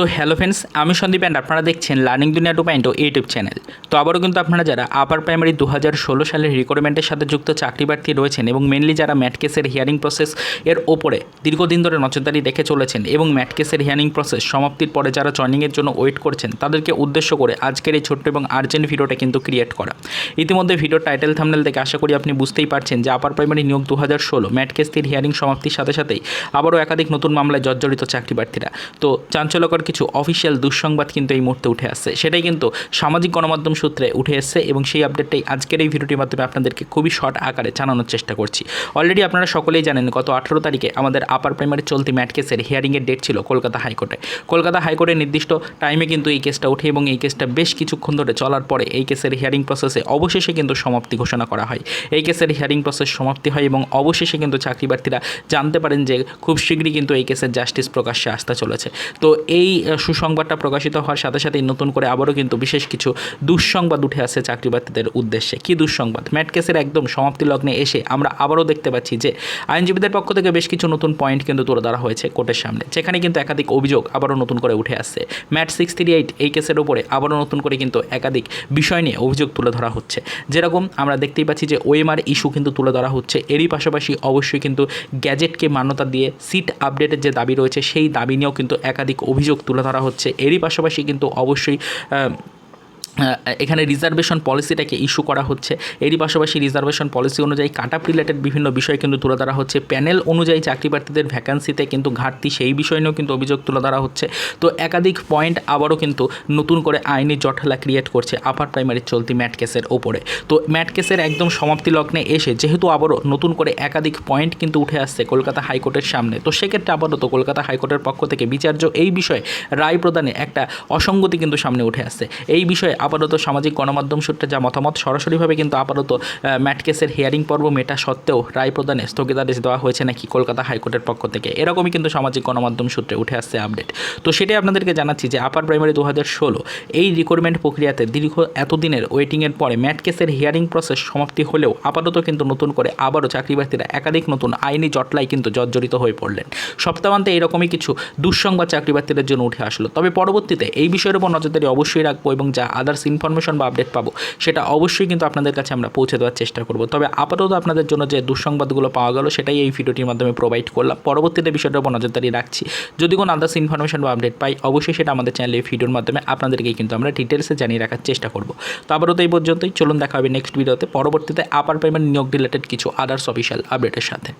তো hello friends আমি Sandeep and আপনারা দেখছেন লার্নিং দুনিয়া টু পয়েন্ট ইউটিউব চ্যানেল তো আবারও কিন্তু আপনারা যারা আপার প্রাইমারি দু হাজার ষোলো সালের রিক্রুটমেন্টের সাথে যুক্ত চাকরি প্রার্থী রয়েছেন এবং মেনলি যারা ম্যাট কেসের হিয়ারিং প্রসেস এর ওপরে দীর্ঘদিন ধরে নজরদারি রেখে চলেছেন এবং ম্যাট কেসের হিয়ারিং প্রসেস সমাপ্তির পরে যারা জয়নিংয়ের জন্য ওয়েট করছেন, তাদেরকে উদ্দেশ্য করে আজকের এই ছোট্ট এবং আর্জেন্ট ভিডিওটা কিন্তু ক্রিয়েট করা। ইতিমধ্যে ভিডিওর টাইটেল থামনেল থেকে আশা করি আপনি বুঝতেই পারছেন যে আপার প্রাইমারি নিয়োগ দু হাজার ষোলো ম্যাট কেসটির হিয়ারিং সমাপ্তির সাথে সাথেই আবারও একাধিক নতুন মামলায় জর্জরিত চাকরি প্রার্থীরা তো চাঞ্চল্যকর কিছু অফিসিয়াল দুঃসংবাদ কিন্তু এই মুহূর্তে উঠে আসছে। সেটাই কিন্তু সামাজিক গণমাধ্যম সূত্রে উঠে এসছে এবং সেই আপডেটটাই আজকের এই ভিডিওটির মাধ্যমে আপনাদেরকে খুবই শর্ট আকারে জানানোর চেষ্টা করছি। অলরেডি আপনারা সকলেই জানেন, গত আঠেরো তারিখে আমাদের আপার প্রাইমারি চলতি ম্যাট কেসের হিয়ারিংয়ের ডেট ছিল কলকাতা হাইকোর্টে। কলকাতা হাইকোর্টের নির্দিষ্ট টাইমে কিন্তু এই কেসটা ওঠে এবং এই কেসটা বেশ কিছুক্ষণ ধরে চলার পরে এই কেসের হিয়ারিং প্রসেসে অবশেষে কিন্তু সমাপ্তি ঘোষণা করা হয়। এই কেসের হিয়ারিং প্রসেস সমাপ্তি হয় এবং অবশেষে কিন্তু চাকরি প্রার্থীরা জানতে পারেন যে খুব শীঘ্রই কিন্তু এই কেসের জাস্টিস প্রকাশ্যে আসতে চলেছে। তো এই আহ, সুসংবাদটা প্রকাশিত হওয়ার সাথে সাথেই নতুন করে আবারও কিন্তু বিশেষ কিছু দুঃসংবাদ উঠে আসছে চাকরি প্রার্থীদের উদ্দেশ্যে। কী দুঃসংবাদ? ম্যাট কেসের একদম সমাপ্তি লগ্নে এসে আমরা আবারও দেখতে পাচ্ছি যে আইনজীবীদের পক্ষ থেকে বেশ কিছু নতুন পয়েন্ট কিন্তু তুলে ধরা হয়েছে কোর্টের সামনে। যেখানে কিন্তু একাধিক অভিযোগ আবারও নতুন করে উঠে আসছে। ম্যাট সিক্স থ্রি এইট এই কেসের উপরে আবারও নতুন করে কিন্তু একাধিক বিষয় নিয়ে অভিযোগ তুলে ধরা হচ্ছে। যেরকম আমরা দেখতেই পাচ্ছি যে ওএমআর ইস্যু কিন্তু তুলে ধরা হচ্ছে। এরই পাশাপাশি অবশ্যই কিন্তু গ্যাজেটকে মান্যতা দিয়ে সিট আপডেটের যে দাবি রয়েছে সেই দাবি নিয়েও কিন্তু একাধিক অভিযোগ তুলে ধরা হচ্ছে। এরই পাশাপাশি কিন্তু অবশ্যই এখানে রিজার্ভেশন পলিসিটাকে ইস্যু করা হচ্ছে। এরই পাশাপাশি রিজার্ভেশন পলিসি অনুযায়ী কাট আপ রিলেটেড বিভিন্ন বিষয় কিন্তু তুলে ধরা হচ্ছে। প্যানেল অনুযায়ী চাকরি প্রার্থীদের ভ্যাকান্সিতে কিন্তু ঘাটতি, সেই বিষয় নিয়েও কিন্তু অভিযোগ তুলে ধরা হচ্ছে। তো একাধিক পয়েন্ট আবারও কিন্তু নতুন করে আইনি জটলা ক্রিয়েট করছে আপার প্রাইমারি চলতি ম্যাট কেসের ওপরে। তো ম্যাট কেসের একদম সমাপ্তি লগ্নে এসে যেহেতু আবারও নতুন করে একাধিক পয়েন্ট কিন্তু উঠে আসছে কলকাতা হাইকোর্টের সামনে, তো সেক্ষেত্রে আবারও তো কলকাতা হাইকোর্টের পক্ষ থেকে বিচার্য এই বিষয়ে রায় প্রদানে একটা অসঙ্গতি কিন্তু সামনে উঠে আসছে। এই বিষয়ে আপাতত সামাজিক গণমাধ্যম সূত্রে যা মতামত, সরাসরিভাবে কিন্তু আপাতত ম্যাট কেসের হিয়ারিং পর্ব মেটা সত্ত্বেও রায় প্রদানে স্থগিতাদেশ দেওয়া হয়েছে নাকি কলকাতা হাইকোর্টের পক্ষ থেকে। এরকমই কিন্তু সামাজিক গণমাধ্যম সূত্রে উঠে আসছে আপডেট তো সেটাই আপনাদেরকে জানাচ্ছি যে আপার প্রাইমারি দু হাজার ষোলো, এই রিক্রুটমেন্ট প্রক্রিয়াতে দীর্ঘ এতদিনের ওয়েটিংয়ের পরে ম্যাট কেসের হিয়ারিং প্রসেস সমাপ্তি হলেও আপাতত কিন্তু নতুন করে আবারও চাকরি প্রার্থীরা একাধিক নতুন আইনি জটলায় কিন্তু জর্জরিত হয়ে পড়লেন। সপ্তাহান্তে এরকমই কিছু দুঃসংবাদ চাকরি প্রার্থীদের জন্য উঠে আসলো। তবে পরবর্তীতে এই বিষয়ের উপর নজরদারি অবশ্যই রাখব এবং যা আদার্স ইনফরমেশন বা আপডেট পাবো, সেটা অবশ্যই কিন্তু আপনাদের কাছে আমরা পৌঁছে দেওয়ার চেষ্টা করব। তবে আপাতত আপনাদের জন্য যে দুঃসংবাদগুলো পাওয়া গেল, সেটাই এই ভিডিওটির মাধ্যমে প্রোভাইড করলাম। পরবর্তীতে বিষয়টার উপর নজরদারি রাখছি। যদি কোনো আদার্স ইনফরমেশন বা আপডেট পাই, অবশ্যই সেটা আমাদের চ্যানেলে ভিডিওর মাধ্যমে আপনাদেরকেই কিন্তু আমরা ডিটেলসে জানিয়ে রাখার চেষ্টা করব। তো আপাতত এই পর্যন্তই। চলুন দেখা হবে নেক্সট ভিডিওতে পরবর্তীতে আপার পেমেন্ট নিয়োগ রিলেটেড কিছু আদার্স অফিসিয়াল আপডেটের সাথে।